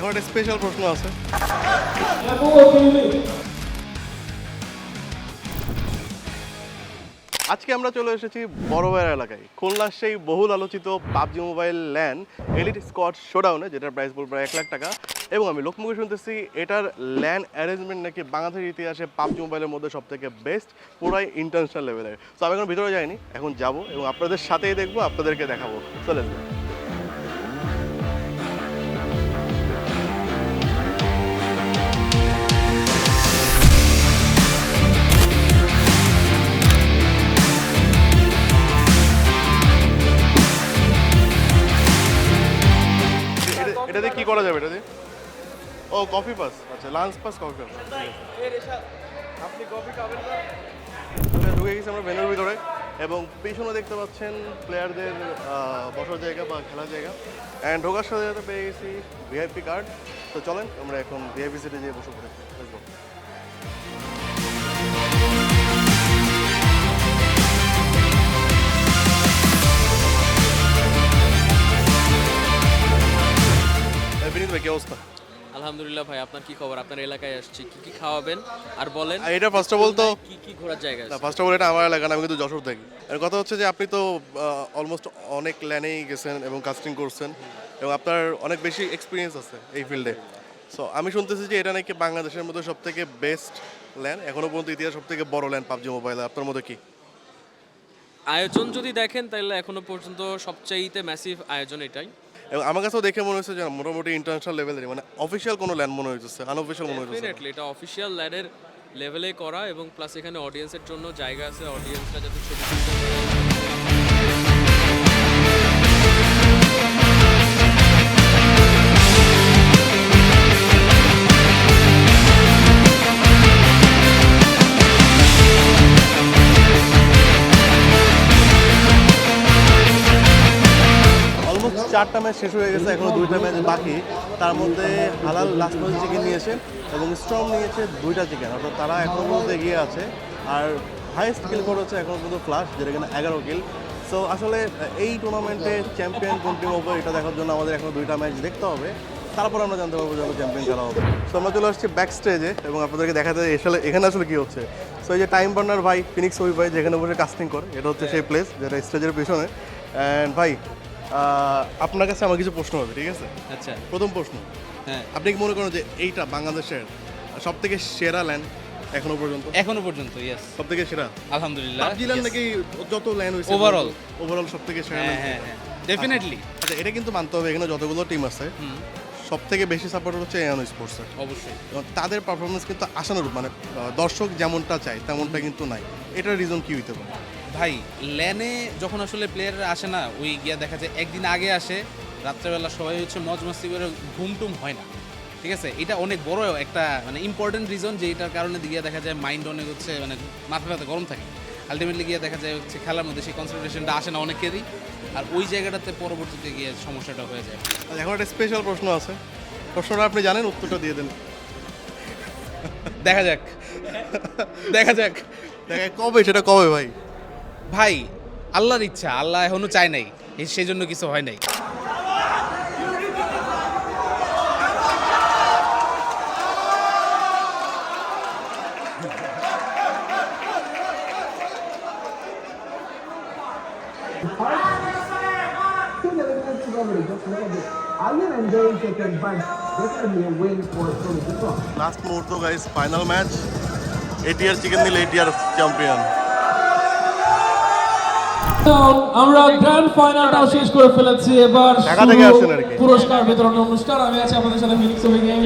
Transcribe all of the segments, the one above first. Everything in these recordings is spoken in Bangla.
এখন একটা স্পেশাল প্রশ্ন আছে। আজকে আমরা চলে এসেছি বড়বাইর এলাকায়। খুলনার সেই বহুল আলোচিত PUBG mobile LAN elite squad শোডাউনে যেটার প্রাইস বল প্রায় এক লাখ টাকা। এবং আমি লোকমুখে শুনতেছি, এটার ল্যান অ্যারেঞ্জমেন্ট নাকি বাংলাদেশের ইতিহাসে পাবজি মোবাইলের মধ্যে সব থেকে বেস্ট পুরাই ইন্টারন্যাশনাল লেভেলের তো আমি এখন ভিতরে যাইনি, এখন যাব এবং আপনাদের সাথেই দেখব, আপনাদেরকে দেখাবো। চলে যাব ও কফি পাস আচ্ছা লাঞ্চ পাস কফি পাস আপনি কফি খাবেন না? ঢুকে গেছি আমরা ভেনুর ভিতরে এবং পেছনে দেখতে পাচ্ছেন প্লেয়ারদের বসার জায়গা বা খেলার জায়গা। অ্যান্ড ঢোকার সাথে সাথে পেয়ে গেছি ভিআইপি কার্ড তো চলেন আমরা এখন ভিআইপি সিটে যেয়ে বসে Let's go. বিনীত ভাই কি অবস্থা? আলহামদুলিল্লাহ ভাই আপনার কি খবর? আপনার এলাকায় আসছি। কি কি খাওয়াবেন? আর বলেন আর এটা ফার্স্ট অফ অল তো কি কি ঘোরার জায়গা আছে? ফার্স্ট অফ অল এটা আমার এলাকা না আমি কিন্তু যশোর থাকি। এর কথা হচ্ছে যে আপনি তো অলমোস্ট অনেক ল্যানেই গেছেন এবং কাস্টিং করছেন এবং আপনার অনেক বেশি এক্সপিরিয়েন্স আছে এই ফিল্ডে সো আমি শুনতেছি যে এটা নাকি বাংলাদেশের মধ্যে সব থেকে বেস্ট ল্যান এখনও পর্যন্ত ইতিহাস সব থেকে বড় ল্যান পাবজি মোবাইল। আপনার মধ্যে কি? আয়োজন যদি দেখেন তাহলে এখনও পর্যন্ত সবচাইতে ম্যাসিভ আয়োজন এটাই। এবং আমার কাছেও দেখে মনে হচ্ছে যে মোটামুটি ইন্টারন্যাশনাল লেভেলের মানে অফিসিয়াল কোনো ল্যান্ড মনে হচ্ছে আনঅফিসিয়াল মনে ডেফিনেটলি এটা অফিসিয়াল ল্যান্ডের লেভেলে করা এবং প্লাস এখানে অডিয়েন্সের জন্য জায়গা আছে অডিয়েন্সরা যাতে ছবি তুলতে চারটা ম্যাচ শেষ হয়ে গেছে, এখনও দুইটা ম্যাচ বাকি। তার মধ্যে হালাল লাস্ট ম্যাচ চিকেন নিয়েছে এবং স্ট্রং নিয়েছে দুইটা চিকেন অর্থাৎ তারা এখনও পর্যন্ত এগিয়ে আছে। আর হাইয়েস্ট কিল করেছে এখন পর্যন্ত ফ্লাশ যেটা কিনা এগারো কিল সো আসলে, এই টুর্নামেন্টে চ্যাম্পিয়ন কোন টিম হবে, এটা দেখার জন্য আমাদের এখন দুইটা ম্যাচ দেখতে হবে। তারপর আমরা জানতে পারব যে চ্যাম্পিয়ন কারা হবে। সো আমরা চলে আসছি ব্যাক স্টেজে এবং আপনাদেরকে দেখাতে আসলে এখানে আসলে কী হচ্ছে। সো এই যে টাইম বার্নার ভাই ফিনিক্স ওই ভাই যেখানে বসে কাস্টিং করে, এটা হচ্ছে সেই প্লেস যেটা স্টেজের পিছনে। অ্যান্ড ভাই আপনার কাছে আমার কিছু প্রশ্ন হবে ঠিক আছে? আচ্ছা। প্রথম প্রশ্ন। হ্যাঁ। আপনি কি মনে করেন যে এইটা বাংলাদেশের সব থেকে সেরা ল্যান্ড এখনও পর্যন্ত? এখনও পর্যন্ত ইয়েস সব থেকে সেরা? আলহামদুলিল্লাহ পাবজি ল্যান্ড নাকি যত ল্যান্ড হয়েছে ওভারঅল ওভারঅল সব থেকে সেরা হ্যাঁ হ্যাঁ হ্যাঁ। ডেফিনেটলি আচ্ছা এটা কিন্তু মানতে হবে এখানে যতগুলো টিম আছে সব থেকে বেশি সাপোর্ট হচ্ছে এয়ানো স্পোর্টসের অবশ্যই। তাদের পারফরমেন্স কিন্তু আশানুরূপ মানে দর্শক যেমনটা চায় তেমনটা কিন্তু নাই। এটার রিজন কি হইতে পারে? ভাই ল্যানে যখন আসলে প্লেয়াররা আসে না ওই গিয়া দেখা যায় একদিন আগে আসে রাত্রেবেলা সবাই হচ্ছে মজ মস্তি করে ঘুম টুম হয় না। ঠিক আছে? এটা অনেক বড় একটা মানে ইম্পর্টেন্ট রিজন যে এটার কারণে গিয়ে দেখা যায় মাইন্ড অনেক হচ্ছে মানে মাথা ব্যথা গরম থাকে। আলটিমেটলি গিয়ে দেখা যায় হচ্ছে খেলার মধ্যে সেই কনসেন্ট্রেশনটা আসে না অনেকেরই। আর ওই জায়গাটাতে পরবর্তীতে গিয়ে সমস্যাটা হয়ে যায়। আর এখন একটা স্পেশাল প্রশ্ন আছে। প্রশ্নটা আপনি জানেন উত্তরটা দিয়ে দেন। দেখা যাক। দেখা যাক। দেখা কবে সেটা কবে ভাই? ভাই, আল্লাহর ইচ্ছা, আল্লাহ এখনও চায় নাই সেই জন্য কিছু হয় নাই. লাস্ট মুহূর্ত guys final match ATR chicken দিলে এটিআর চ্যাম্পিয়ন আমরা গ্র্যান্ড ফাইনালটাও শেষ করে ফেলেছি এবার। পুরস্কার বিতরণ অনুষ্ঠান আমি আছি আপনাদের সাথে ফিনিক্স ওয়ে গেম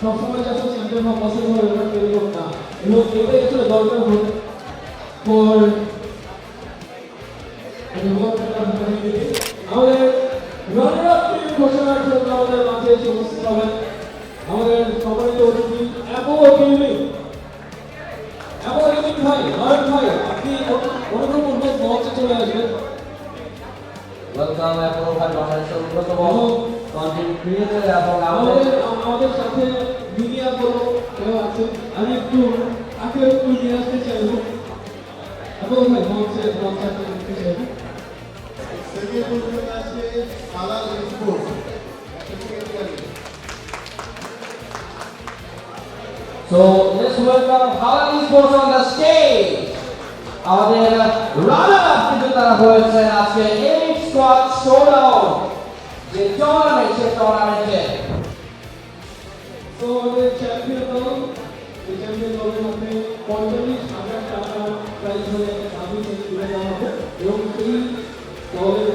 সবসময় যাতে চ্যাম্পিয়ন হওয়া পসিবল হয় না এবং এটাই আসলে দরকার for আমাদের সাথে মিডিয়া বলো, কেউ আছে? আমি একটু তাকে একটু নিয়ে আসতে চাইব এবং ভাই মঞ্চে চাইবেন So, let's welcome Halal Esports on the stage. আমাদের রানার আপ কিন্তু তারা হয়েছেন আজকে এইট স্কোয়াড শোডাউন যে টুর্নামেন্ট সেই টুর্নামেন্টে তো আমাদের চ্যাম্পিয়ন দল এই চ্যাম্পিয়ন দলের মধ্যে পঁয়তাল্লিশ হাজার টাকা প্রাইজ হয়ে দাবি তুলে দেওয়া হবে এবং এই দলের